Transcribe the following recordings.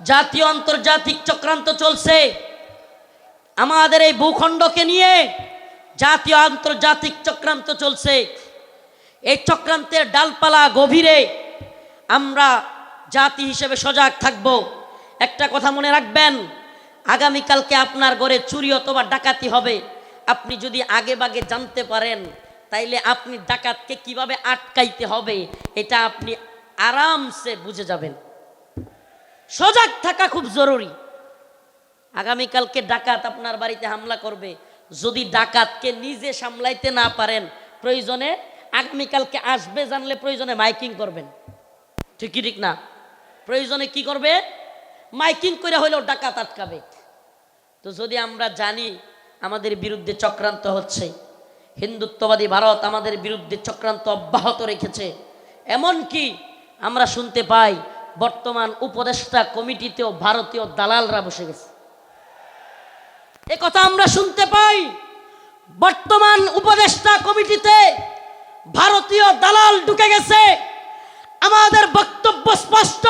জাতীয় আন্তর্জাতিক চক্রান্ত চলছে। আমাদের এই ভূখণ্ডকে নিয়ে জাতীয় আন্তর্জাতিক চক্রান্ত চলছে। এই চক্রান্তের ডালপালা গভীরে আমরা জাতি হিসেবে সজাগ থাকব। একটা কথা মনে রাখবেন, আগামীকালকে আপনার ঘরে চুরি অথবা ডাকাতি হবে। আপনি যদি আগে বাগে জানতে পারেন, তাইলে আপনি ডাকাতকে কীভাবে আটকাইতে হবে, এটা আপনি আরামসে বুঝে যাবেন। সজাগ থাকা খুব জরুরি। আগামীকালকে ডাকাত আপনার বাড়িতে হামলা করবে। যদি ডাকাতকে নিজে সামলাইতে না পারেন, প্রয়োজনে আগামীকালকে আসবে জানলে প্রয়োজনে মাইকিং করবেন। ঠিক ঠিক না? প্রয়োজনে কি করবে? মাইকিং করে হইলেও ডাকাত আটকাবে। তো যদি আমরা জানি আমাদের বিরুদ্ধে চক্রান্ত হচ্ছে, হিন্দুত্ববাদী ভারত আমাদের বিরুদ্ধে চক্রান্ত অব্যাহত রেখেছে এমন কি আমরা শুনতে পাই বর্তমান উপদেষ্টা কমিটিতেও ভারতীয় দালালরা বসে গেছে। এ কথা আমরা শুনতে পাই। বর্তমান উপদেষ্টা কমিটিতে ভারতীয় দালাল ঢুকে গেছে। আমাদের বক্তব্য স্পষ্ট।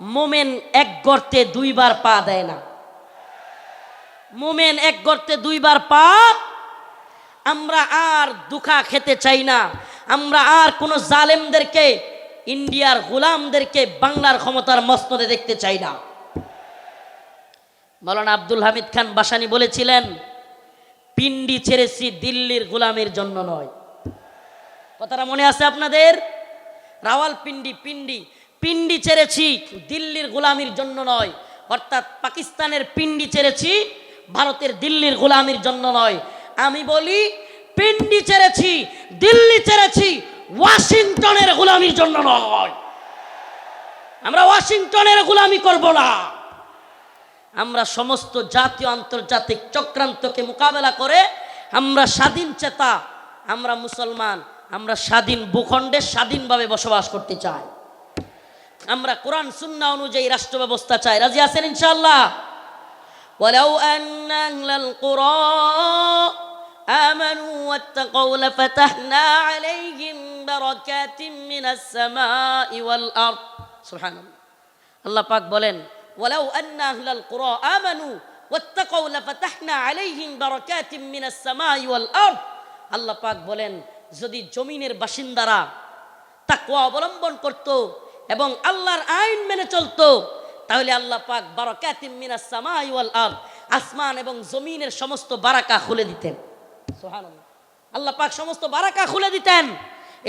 মোমেন এক গর্তে দুইবার পা দেয় না। মোমেন এক গর্তে দুইবার পা। আমরা আর দুখা খেতে চাই না। আমরা আর কোনো জালেমদেরকে ইন্ডিয়ার গোলামদেরকে বাংলার ক্ষমতার মস্তদে দেখতে চাই না। মৌলানা আব্দুল হামিদ খান বাসানি বলেছিলেন, পিন্ডি ছেড়েছি দিল্লির গোলামের জন্য নয়। কথাটা মনে আছে আপনাদের? রাওয়াল পিন্ডি পিন্ডি। পিন্ডি ছেড়েছি দিল্লির গোলামির জন্য নয়। অর্থাৎ পাকিস্তানের পিন্ডি ছেড়েছি, ভারতের দিল্লির গোলামির জন্য নয়। আমি বলি, পিন্ডি ছেড়েছি, দিল্লি ছেড়েছি ওয়াশিংটনের গোলামির জন্য নয় আমরা ওয়াশিংটনের গোলামি করব না আমরা সমস্ত জাতীয় আন্তর্জাতিক চক্রান্তকে মোকাবেলা করে আমরা স্বাধীন চেতা আমরা মুসলমান আমরা স্বাধীন ভূখণ্ডে স্বাধীনভাবে বসবাস করতে চাই আমরা কোরআন সুন্না অনুযায়ী রাষ্ট্র ব্যবস্থা চাই রাজি আছেন ইনশাআল্লাহ ولو أن أهل القرى آمنوا واتقوا لفتحنا عليهم بركات من السماء والأرض سبحان الله আল্লাহ পাক বলেন ولو أن أهل القرى آمنوا واتقوا لفتحنا عليهم بركات من السماء والأرض আল্লাহ পাক বলেন যদি জমিনের বাসিন্দারা তাকওয়া অবলম্বন করত এবং আল্লাহর আইন মেনে চলতো তাহলে আল্লাহ পাক বারাকাতিম মিনাস সামাই ওয়াল আরদ আসমান এবং জমিনের সমস্ত বারাকা খুলে দিতেন আল্লাহ পাক সমস্ত বারাকা খুলে দিতেন।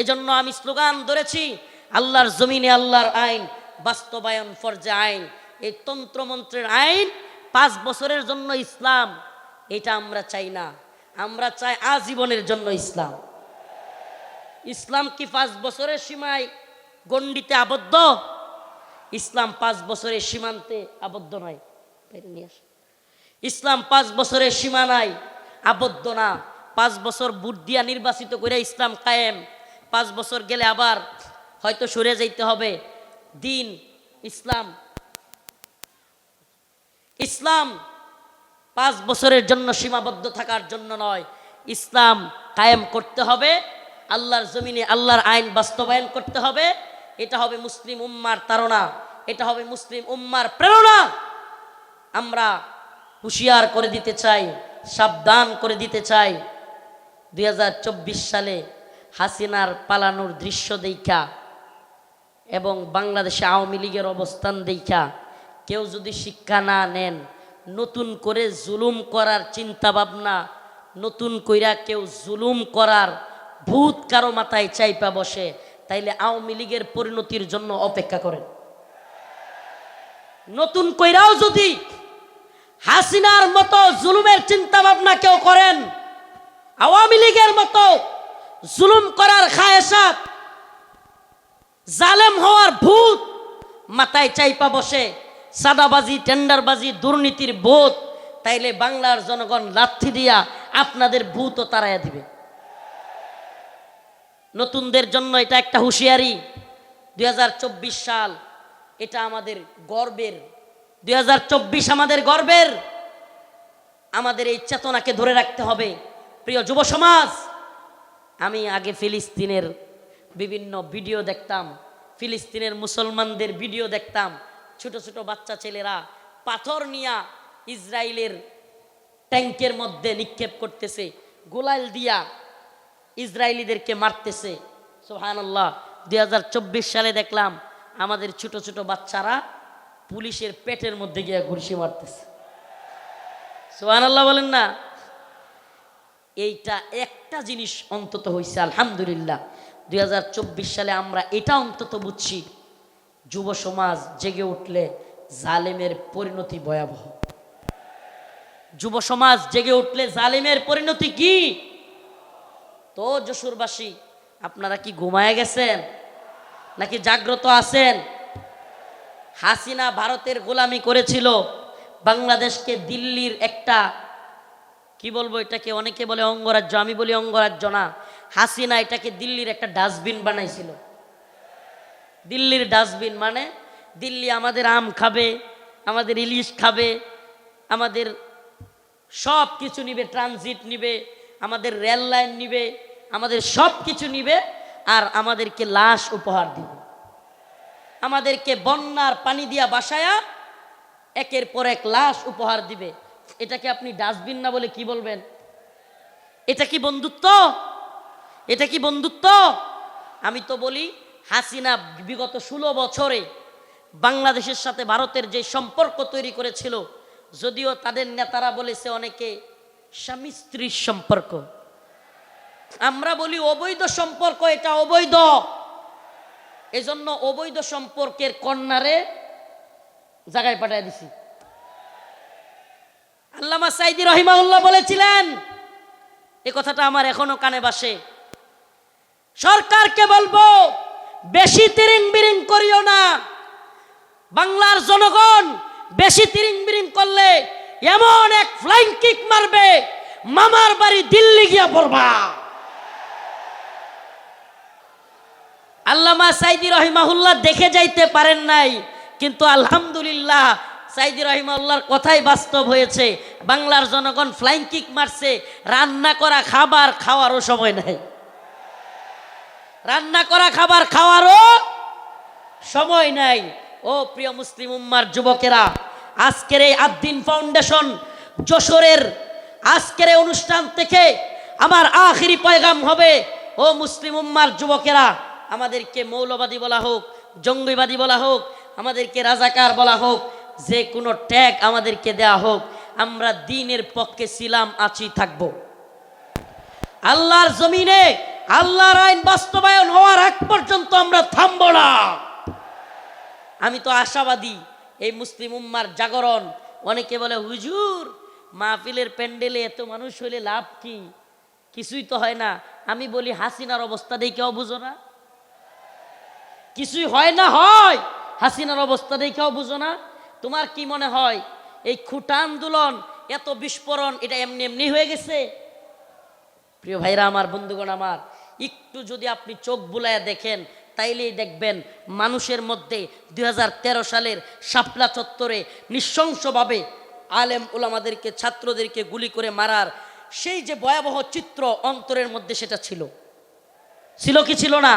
এজন্য আমি স্লোগান ধরেছি, আল্লাহর জমিনে আল্লাহর আইন, বাস্তবায়ন ফরজে আইন। এই তন্ত্রমন্ত্রের আইন পাঁচ বছরের জন্য ইসলাম, এটা আমরা চাই না। আমরা চাই আজীবনের জন্য ইসলাম। ইসলাম কি পাঁচ বছরের সীমায় গণ্ডিতে আবদ্ধ? ইসলাম পাঁচ বছরের সীমান্তে আবদ্ধ নিয়ে। ইসলাম পাঁচ বছরের সীমানায় আবদ্ধ না। পাঁচ বছর বুট দিয়া নির্বাচিত করে ইসলাম কায়েম, পাঁচ বছর গেলে আবার হয়তো সরে যাইতে হবে। দিন, ইসলাম। ইসলাম পাঁচ বছরের জন্য সীমাবদ্ধ থাকার জন্য নয়। ইসলাম কায়েম করতে হবে, আল্লাহর জমিনে আল্লাহর আইন বাস্তবায়ন করতে হবে। এটা হবে মুসলিম উম্মার তারা এটা হবে মুসলিম উম্মার প্রেরণা। আমরা হুঁশিয়ার করে দিতে চাই, সাবধান করে দিতে চাই। দুই হাজার চব্বিশ সালে হাসিনার পালানোর দৃশ্য দেখা এবং বাংলাদেশে আওয়ামী লীগের অবস্থান দেখা। কেউ যদি শিক্ষা না নেন, নতুন করে জুলুম করার চিন্তা ভাবনা নতুন কইরা কেউ জুলুম করার ভূত কারও মাথায় চাইপা বসে, তাইলে আওয়ামী লীগের পরিণতির জন্য অপেক্ষা করেন। নতুন কইরাও যদি হাসিনার মতো জুলুমের চিন্তা ভাবনা কেউ করেন আওয়ামী লীগের মতো জুলুম করার খায়েসাত জালেম হওয়ার ভূত মাথায় চাইপা বসে সাদাবাজি টেন্ডারবাজি, দুর্নীতির বোধ, তাইলে বাংলার জনগণ লাথি দিয়া আপনাদের ভূতও তাড়াইয়া দিবে। নতুনদের জন্য এটা একটা হুঁশিয়ারি, দুই হাজার চব্বিশ সাল এটা আমাদের গর্বের, দুই হাজার চব্বিশ আমাদের গর্বের, আমাদের এই চেতনাকে ধরে রাখতে হবে। প্রিয় যুব সমাজ, আমি আগে ফিলিস্তিনের বিভিন্ন ভিডিও দেখতাম, ফিলিস্তিনের মুসলমানদের ভিডিও দেখতাম, ছোট ছোট বাচ্চা ছেলেরা পাথর নিয়া ইসরায়েলের ট্যাঙ্কের মধ্যে নিক্ষেপ করতেছে, গোলাল দিয়া ইসরায়েলিদেরকে মারতেছে। সোহান আল্লাহ দুই সালে দেখলাম আমাদের ছোট ছোট বাচ্চারা পুলিশের পেটের মধ্যে গিয়ে ঘুরসি মারতেছে। সোহান আল্লাহ বলেন না এইটা একটা জিনিস অন্তত হয়েছে আলহামদুলিল্লাহ। দুই হাজার চব্বিশ সালে আমরা এটা অন্তত বুঝছি, যুব সমাজ জেগে উঠলে জালেমের পরিণতি ভয়াবহ। যুব সমাজ জেগে উঠলে জালেমের পরিণতি কি? তো যশোরবাসী, আপনারা কি ঘুমায় গেছেন? নাকি জাগ্রত আছেন? হাসিনা ভারতের গোলামি করেছিল, বাংলাদেশকে দিল্লির একটা কি বলব, এটাকে অনেকে বলে অঙ্গরাজ্য, আমি বলি অঙ্গরাজ্য না। হাসিনা এটাকে দিল্লির একটা ডাস্টবিন বানাইছিল। দিল্লির ডাস্টবিন মানে দিল্লি আমাদের আম খাবে, আমাদের ইলিশ খাবে, আমাদের সব কিছু নিবে, ট্রানজিট নিবে, আমাদের রেল লাইন নিবে, আমাদের সব কিছু নিবে আর আমাদেরকে লাশ উপহার দিবে। আমাদেরকে বন্যার পানি দিয়া বাসায়া একের পর এক লাশ উপহার দিবে। এটাকে আপনি ডাস্টবিন না বলে কি বলবেন? এটা কি বন্ধুত্ব? এটা কি বন্ধুত্ব? আমি তো বলি, হাসিনা বিগত ষোলো বছরে বাংলাদেশের সাথে ভারতের যে সম্পর্ক তৈরি করেছিল, যদিও তাদের নেতারা বলেছে অনেকে স্বামী স্ত্রীর সম্পর্ক। আমরা বলি অবৈধ সম্পর্ক, এটা অবৈধ। এজন্য অবৈধ সম্পর্কের কন্যারে জায়গায় পাঠিয়ে দিছি। আল্লামা সাইদি রহিমাউল্লাহ বলেছিলেন, এ কথাটা আমার এখনও কানে বাসে সরকারকে বলব, বেশি তিরিং বিরিং করিও না। বাংলার জনগণ বেশি তিরিং বিরিং করলে এমন এক ফ্লাইং কিক মারবে, মামার বাড়ি দিল্লি গিয়া পড়বা আল্লামা সাইদি রহিমাহুল্লাহ দেখে যাইতে পারেন নাই, কিন্তু আলহামদুলিল্লাহ সাইদি রহিমাউল্লাহর কথাই বাস্তব হয়েছে। বাংলার জনগণ ফ্লাইং কিক মারছে, রান্না করা খাবার খাওয়ারও সময় নাই। রান্না করা খাবার খাওয়ারও সময় নাই। ও প্রিয় মুসলিম উম্মার যুবকেরা, আজকের এই আদ্দিন ফাউন্ডেশন যশোরের আজকের এই অনুষ্ঠান থেকে আমার আখিরি পয়গাম হবে। ও মুসলিম উম্মার যুবকেরা, আমাদেরকে মৌলবাদী বলা হোক, জঙ্গিবাদী বলা হোক, আমাদেরকে রাজাকার বলা হোক যে কোনো ট্যাগ আমাদেরকে দেয়া হোক, আমরা দিনের পক্ষে ছিলাম, আছি, থাকব। আল্লাহর জমিনে আল্লাহর আইন বাস্তবায়ন হওয়ার আগ পর্যন্ত আমরা থামব না। আমি তো আশাবাদী, এই মুসলিম উম্মার জাগরণ, অনেকে বলে, হুজুর, মাহফিলের প্যান্ডেলে এত মানুষ হইলে লাভ কি? কিছুই তো হয় না। আমি বলি, হাসিনার অবস্থা দেখেও বুঝো না। কিছুই হয় না, হয়। হাসিনার অবস্থা দেখেও বুঝো না। তোমার কি মনে হয়, এই খুঁটা আন্দোলন এত বিস্ফোরণ, এটা এমনি এমনি হয়ে গেছে? প্রিয় ভাইরা আমার, বন্ধুগণ আমার, একটু যদি আপনি চোখ বুলায় দেখেন, তাইলেই দেখবেন মানুষের মধ্যে দুই হাজার তেরো সালের শাপলা চত্বরে নৃশংসভাবে আলেম ওলামাদেরকে ছাত্রদেরকে গুলি করে মারার সেই যে ভয়াবহ চিত্র অন্তরের মধ্যে সেটা ছিল। ছিল কি ছিল না?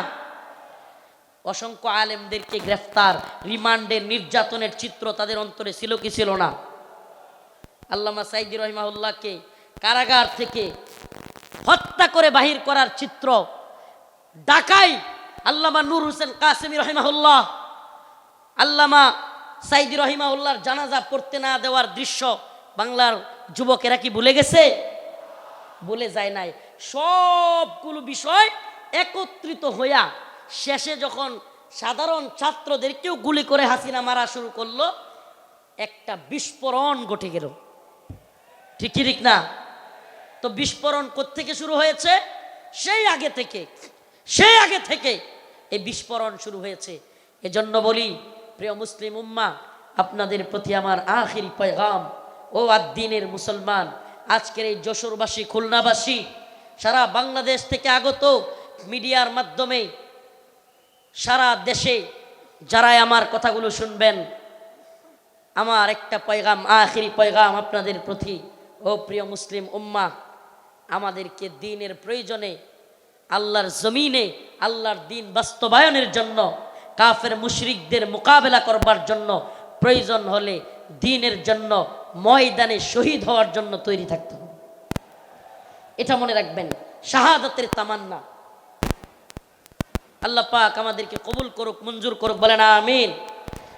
অসংখ্য আলেমদেরকে গ্রেফতার রিমান্ডের নির্যাতনের চিত্র তাদের অন্তরে ছিল কি ছিল না? আল্লামা সাইদি রহিমাউল্লাহকে কারাগার থেকে হত্যা করে বাহির করার চিত্র ডাকাই আল্লামা নূর হোসেন কাসেমি রহিমাহুল্লাহ আল্লামা সাইদি রহিমাউল্লাহর জানাজা পড়তে না দেওয়ার দৃশ্য বাংলার যুবকেরা কি ভুলে গেছে? বলে যায় নাই। সবগুলো বিষয় একত্রিত হইয়া শেষে যখন সাধারণ ছাত্রদেরকেও গুলি করে হাসিনা মারা শুরু করল, একটা বিস্ফোরণ ঘটে গেল। ঠিক ঠিক না? তো বিস্ফোরণ থেকে শুরু হয়েছে? সেই আগে থেকে, সেই আগে থেকে এই বিস্ফোরণ শুরু হয়েছে। এজন্য বলি, প্রিয় মুসলিম উম্মা, আপনাদের প্রতি আমার আখিরি পয়গাম, ও আদ্দিনের মুসলমান, আজকের এই যশোরবাসী, খুলনাবাসী, সারা বাংলাদেশ থেকে আগত মিডিয়ার মাধ্যমে সারা দেশে যারাই আমার কথাগুলো শুনবেন, আমার একটা পয়গাম, আখিরি পয়গাম আপনাদের প্রতি, ও প্রিয় মুসলিম উম্মা, আমাদেরকে দিনের প্রয়োজনে, আল্লাহর জমিনে, আল্লাহর দিন বাস্তবায়নের জন্য, কাফের মুশরিকদের মোকাবেলা করবার জন্য প্রয়োজন হলে দিনের জন্য, ময়দানে শহীদ হওয়ার জন্য তৈরি থাকতে হবে। এটা মনে রাখবেন, শাহাদাতের তামান্না। আল্লাহ পাক আমাদেরকে কবুল করুক মঞ্জুর করুক বলেন আমিন।